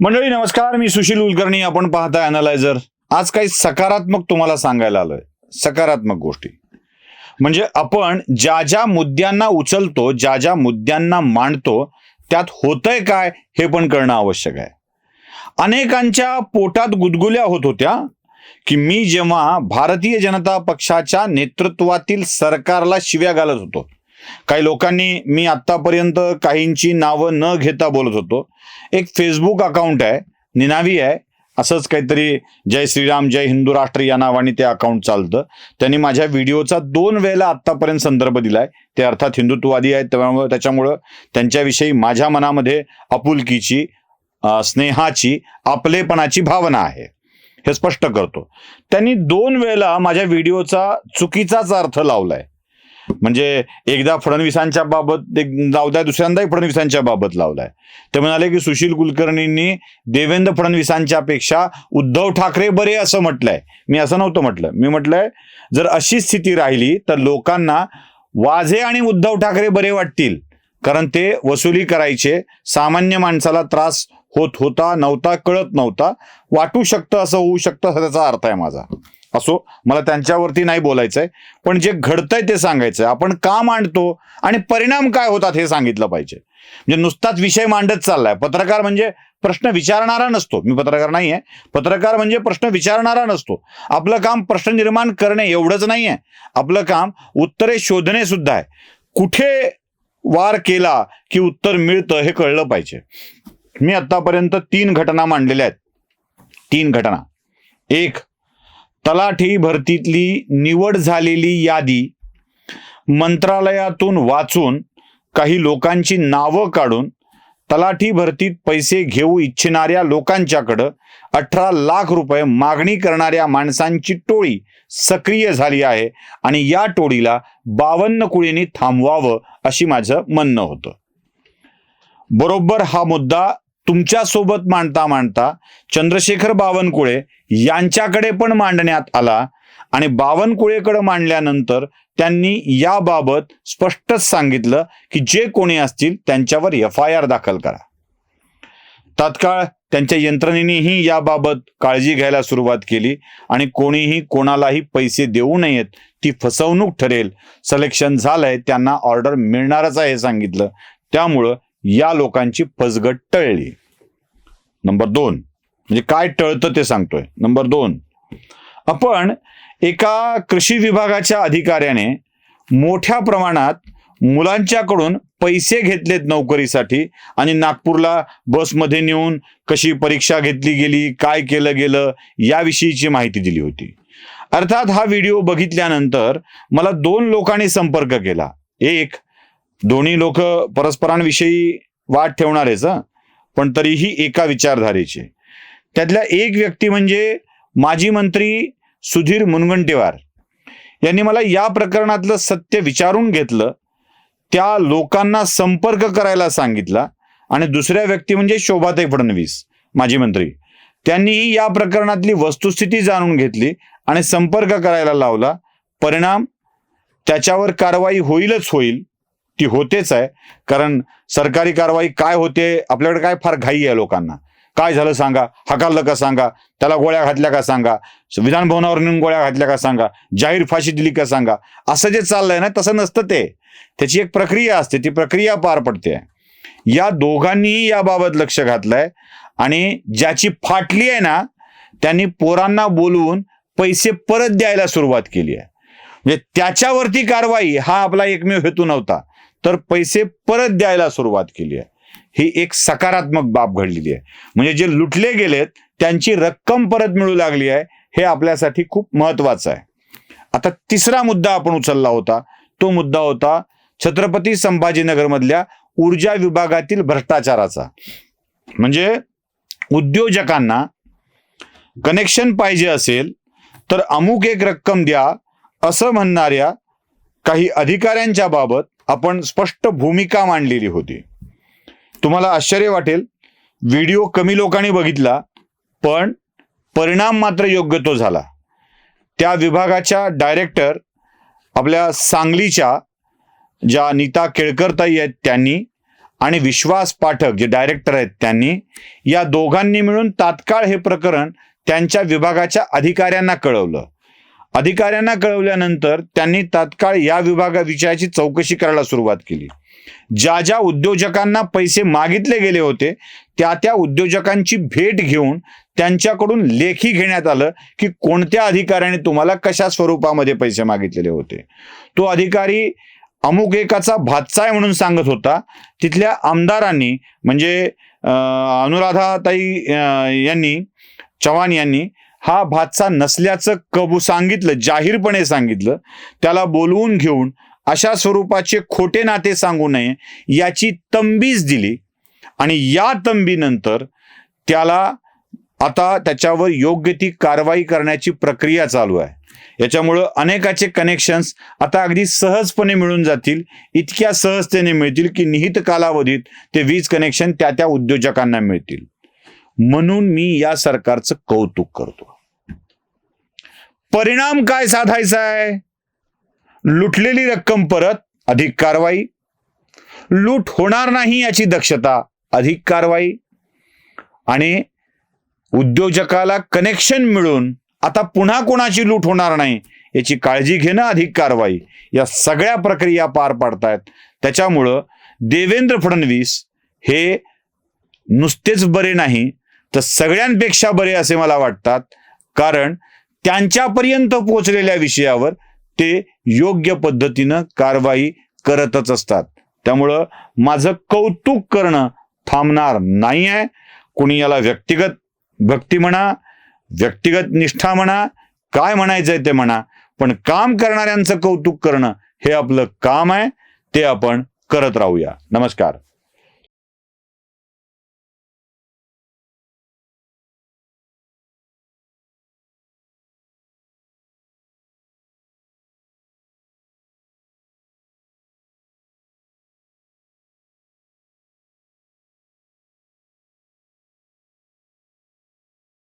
मंडळी नमस्कार. मी सुशील कुलकर्णी. आपण पाहता अनालायझर आज काही सकारात्मक तुम्हाला सांगायला आलोय. सकारात्मक गोष्टी. म्हणजे आपण ज्या ज्या मुद्द्यांना उचलतो ज्या ज्या मुद्द्यांना मांडतो त्यात होतंय काय हे पण करणं आवश्यक आहे. अनेकांच्या पोटात गुदगुल्या होत होत्या की मी जेव्हा भारतीय जनता पक्षाच्या नेतृत्वातील सरकारला शिव्या घालत होतो काही लोकांनी मी आतापर्यंत काहींची नावं न घेता बोलत होतो. एक फेसबुक अकाउंट आहे निनावी आहे. असंच काहीतरी जय श्रीराम जय हिंदू राष्ट्र या नावाने ते अकाउंट चालतं. त्यांनी माझ्या व्हिडिओचा दोन वेळेला आत्तापर्यंत संदर्भ दिलाय. ते अर्थात हिंदुत्ववादी आहेत त्यामुळे त्याच्यामुळं त्यांच्याविषयी माझ्या मनामध्ये आपुलकीची स्नेहाची आपलेपणाची भावना आहे. हे स्पष्ट करतो. त्यांनी दोन वेळेला माझ्या व्हिडिओचा चुकीचाच अर्थ लावलाय. म्हणजे एकदा फडणवीसांच्या बाबत एक जाऊ दुसऱ्यांदाही फडणवीसांच्या बाबत लावलाय. ते म्हणाले की सुशील कुलकर्णींनी देवेंद्र फडणवीसांच्या पेक्षा उद्धव ठाकरे बरे असं म्हटलंय. मी असं नव्हतं म्हटलं. मी म्हटलंय जर अशी स्थिती राहिली तर लोकांना वाझे आणि उद्धव ठाकरे बरे वाटतील. कारण ते वसुली करायचे सामान्य माणसाला त्रास होत होता नव्हता कळत नव्हता. वाटू शकतं असं होऊ शकतं असा त्याचा अर्थ आहे माझा. असो मला त्यांच्यावरती नाही बोलायचंय पण जे घडतंय ते सांगायचंय. आपण का मांडतो आणि परिणाम काय होतात हे सांगितलं पाहिजे. म्हणजे नुसताच विषय मांडत चाललाय. पत्रकार म्हणजे प्रश्न विचारणारा नसतो. मी पत्रकार नाही आहे पत्रकार म्हणजे प्रश्न विचारणारा नसतो. आपलं काम प्रश्न निर्माण करणे एवढंच नाही आहे आपलं काम उत्तरे शोधणे सुद्धा आहे. कुठे वार केला की उत्तर मिळतं हे कळलं पाहिजे. मी आतापर्यंत तीन घटना मांडलेल्या आहेत. तीन घटना. एक तलाठी भरतीतली निवड झालेली यादी मंत्रालयातून वाचून काही लोकांची नावं काढून तलाठी भरतीत पैसे घेऊ इच्छिणाऱ्या लोकांच्याकडं अठरा लाख रुपये मागणी करणाऱ्या माणसांची टोळी सक्रिय झाली आहे आणि या टोळीला बावन्न कुळींनी थांबवावं अशी माझं म्हणणं होतं. बरोबर हा मुद्दा तुमच्यासोबत मांडता मांडता चंद्रशेखर बावनकुळे यांच्याकडे पण मांडण्यात आला आणि बावनकुळेकडे मांडल्यानंतर त्यांनी याबाबत स्पष्टच सांगितलं की जे कोणी असतील त्यांच्यावर एफ आय आर दाखल करा. तात्काळ त्यांच्या यंत्रणेनेही याबाबत काळजी घ्यायला सुरुवात केली आणि कोणीही कोणालाही पैसे देऊ नयेत ती फसवणूक ठरेल. सलेक्शन झालंय त्यांना ऑर्डर मिळणारच आहे सांगितलं. त्यामुळं या लोकांची फसगट टळली. नंबर दोन. म्हणजे काय टळतं ते सांगतोय. नंबर दोन. आपण एका कृषी विभागाच्या अधिकाऱ्याने मोठ्या प्रमाणात मुलांच्याकडून पैसे घेतलेत नोकरीसाठी आणि नागपूरला बसमध्ये नेऊन कशी परीक्षा घेतली गेली काय केलं गेलं याविषयीची माहिती दिली होती. अर्थात हा व्हिडिओ बघितल्यानंतर मला दोन लोकांनी संपर्क केला. एक दोन्ही लोक परस्परांविषयी वाद ठेवणारेच पण तरीही एका विचारधारेचे. त्यातल्या एक व्यक्ती म्हणजे माजी मंत्री सुधीर मुनगंटीवार. यांनी मला या प्रकरणातलं सत्य विचारून घेतलं त्या लोकांना संपर्क करायला सांगितला आणि दुसऱ्या व्यक्ती म्हणजे शोभाताई फडणवीस माजी मंत्री. त्यांनीही या प्रकरणातली वस्तुस्थिती जाणून घेतली आणि संपर्क करायला लावला. परिणाम त्याच्यावर कारवाई होईलच होईल ती होतेच आहे. कारण सरकारी कारवाई काय होते आपल्याकडे काय फार घाई आहे लोकांना. काय झालं सांगा. हकारलं का सांगा. त्याला गोळ्या घातल्या का सांगा. विधानभवनावर नेऊन गोळ्या घातल्या का सांगा. जाहीर फाशी दिली का सांगा. असं जे चाललंय ना तसं नसतं ते. त्याची एक प्रक्रिया असते. ती प्रक्रिया पार पडते. या दोघांनीही याबाबत लक्ष घातलंय. आणि ज्याची फाटली आहे ना त्यांनी पोरांना बोलवून पैसे परत द्यायला सुरुवात केली आहे. म्हणजे त्याच्यावरती कारवाई हा आपला एकमेव हेतू नव्हता. तर पैसे परत द्यायला सुरुवात केली आहे. ही एक सकारात्मक बाब घडलेली आहे. म्हणजे जे लुटले गेलेत त्यांची रक्कम परत मिळू लागली आहे हे आपल्यासाठी खूप महत्वाचं आहे. आता तिसरा मुद्दा आपण उचलला होता. तो मुद्दा होता छत्रपती संभाजीनगरमधल्या ऊर्जा विभागातील भ्रष्टाचाराचा. म्हणजे उद्योजकांना कनेक्शन पाहिजे असेल तर अमुक एक रक्कम द्या असं म्हणणाऱ्या काही अधिकाऱ्यांच्या बाबत आपण स्पष्ट भूमिका मांडलेली होती. तुम्हाला आश्चर्य वाटेल व्हिडिओ कमी लोकांनी बघितला पण परिणाम मात्र योग्य तो झाला. त्या विभागाच्या डायरेक्टर आपल्या सांगलीच्या ज्या नीता केळकरताई आहेत त्यांनी आणि विश्वास पाठक जे डायरेक्टर आहेत त्यांनी या दोघांनी मिळून तात्काळ हे प्रकरण त्यांच्या विभागाच्या अधिकाऱ्यांना कळवलं. अधिकाऱ्यांना कळवल्यानंतर त्यांनी तात्काळ या विभागा विषयाची चौकशी करायला सुरुवात केली. ज्या ज्या उद्योजकांना पैसे मागितले गेले होते त्या त्या उद्योजकांची भेट घेऊन त्यांच्याकडून लेखी घेण्यात आलं की कोणत्या अधिकाऱ्याने तुम्हाला कशा स्वरूपामध्ये पैसे मागितलेले होते. तो अधिकारी अमुक एकाचा भातचा आहे म्हणून सांगत होता. तिथल्या आमदारांनी म्हणजे अनुराधाताई यांनी चव्हाण यांनी हा भातसा नसल्याचं कबू सांगितलं जाहीरपणे सांगितलं त्याला बोलवून घेऊन अशा स्वरूपाचे खोटे नाते सांगू नये याची तंबीज दिली. आणि या तंबीनंतर त्याला आता त्याच्यावर योग्य ती कारवाई करण्याची प्रक्रिया चालू आहे. याच्यामुळं अनेकाचे कनेक्शन्स आता अगदी सहजपणे मिळून जातील इतक्या सहजतेने मिळतील की निहित कालावधीत ते वीज कनेक्शन त्या त्या उद्योजकांना मिळतील. म्हणून मी या सरकारचं कौतुक करतो. परिणाम काय साधायचा आहे लुटलेली रक्कम परत अधिक कारवाई. लूट होणार नाही याची दक्षता अधिक कारवाई. आणि उद्योजकाला कनेक्शन मिळून आता पुन्हा कोणाची लूट होणार नाही याची काळजी घेणं अधिक कारवाई. या सगळ्या प्रक्रिया पार पाडतायत. त्याच्यामुळं देवेंद्र फडणवीस हे नुसतेच बरे नाही तर सगळ्यांपेक्षा बरे असे मला वाटतात. कारण त्यांच्यापर्यंत पोहोचलेल्या विषयावर ते योग्य पद्धतीनं कारवाई करतच असतात. त्यामुळं माझं कौतुक करणं थांबणार नाही आहे कुणी याला व्यक्तिगत भक्ती म्हणा व्यक्तिगत निष्ठा म्हणा काय म्हणायचंय ते म्हणा पण काम करणाऱ्यांचं कौतुक करणं हे आपलं काम आहे ते आपण करत राहूया. नमस्कार.